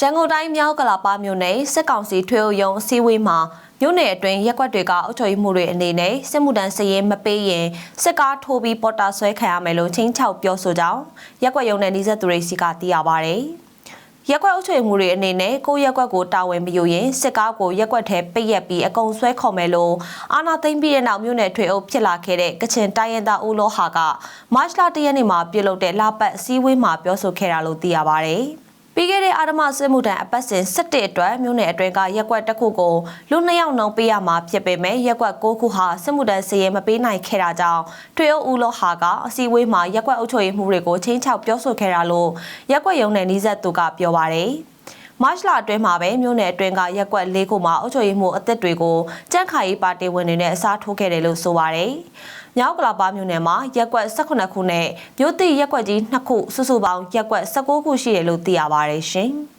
ရန်ကုန်တိုင်းမြောက်ကလာပါမြို့နယ်စစ်ကောင်စီထွေအုပ်ရုံးအစည်းအဝေးမှာမြို့နယ်အတွင်းရက်ကွက်တွေကအုပ်ချုပ်ရေးမှုတွေအနေနဲ့စစ်မှုထမ်းစည်ရင်မပေးရင်စစ်ကားထိုးပြီးပေါ်တာဆွဲခံရမယ်လို့ချင်းချောက်ပြောဆိုကြောင်းရက်ကွက်ရုံးနယ်နှိစက်သူတွေစီကသိရပါဗျ။ရက်ကွက်အုပ်ချုပ်ရေးမှုတွေအနေနဲ့ကိုယ့်ရက်ကွက်ကိုတာဝန်မယူရင်စစ်ကားကိုရက်ကွက်ထဲပိတ်ရက်ပြီးအကုံဆွဲခေါ်မယ်လို့အာနာသိမ့်ပြီးတဲ့နောက်မြို့နယ်ထွေအုပ်ဖြစ်လာခဲ့တဲ့ကချင်တိုင်းရင်းသားဦးလောဟာကမတ်လ၁ရက်နေ့မှာပြုလုပ်တဲ့လာပတ်အစည်းအဝေးမှာပြောဆိုခဲ့တာလို့သိရပါဗျ။ ပြီးခဲ့တဲ့အာဓမစစ်မှုထမ်းအပတ်စဉ်17အတွက်မြို့နယ်အတွင်းကရက်ကွက်တစ်ခုကိုလူနှစ်ယောက်နှုံပေးရမှာဖြစ်ပေမဲ့ရက်ကွက်6ခုဟာစစ်မှုထမ်းစည်ရင်မပေးနိုင်ခဲ့တာကြောင့်ထွေအုပ်ဦးလောဟာကအစည်းအဝေးမှာရက်ကွက်အုပ်ချုပ်ရေးမှုတွေကိုချင်းချောက်ပြောဆိုခဲ့တာလို့ရက်ကွက်ရုံးနယ်နီးစပ်သူကပြောပါတယ် မတ်လအတွင်းမှာပဲမြို့နယ်အတွင်းကရက်ကွက်၄ခုမှာအုပ်ချုပ်ရေးမှုအသစ်တွေကိုကြန့်ခိုင်ရေးပါတီဝင်တွေနဲ့အစားထိုးခဲ့တယ်လို့ဆိုပါတယ်။မြောက်ကလာပါမြို့နယ်မှာရက်ကွက်18ခုနဲ့မြို့တိရက်ကွက်ကြီး2ခုစုစုပေါင်းရက်ကွက်19ခုရှိတယ်လို့သိရပါတယ်ရှင်။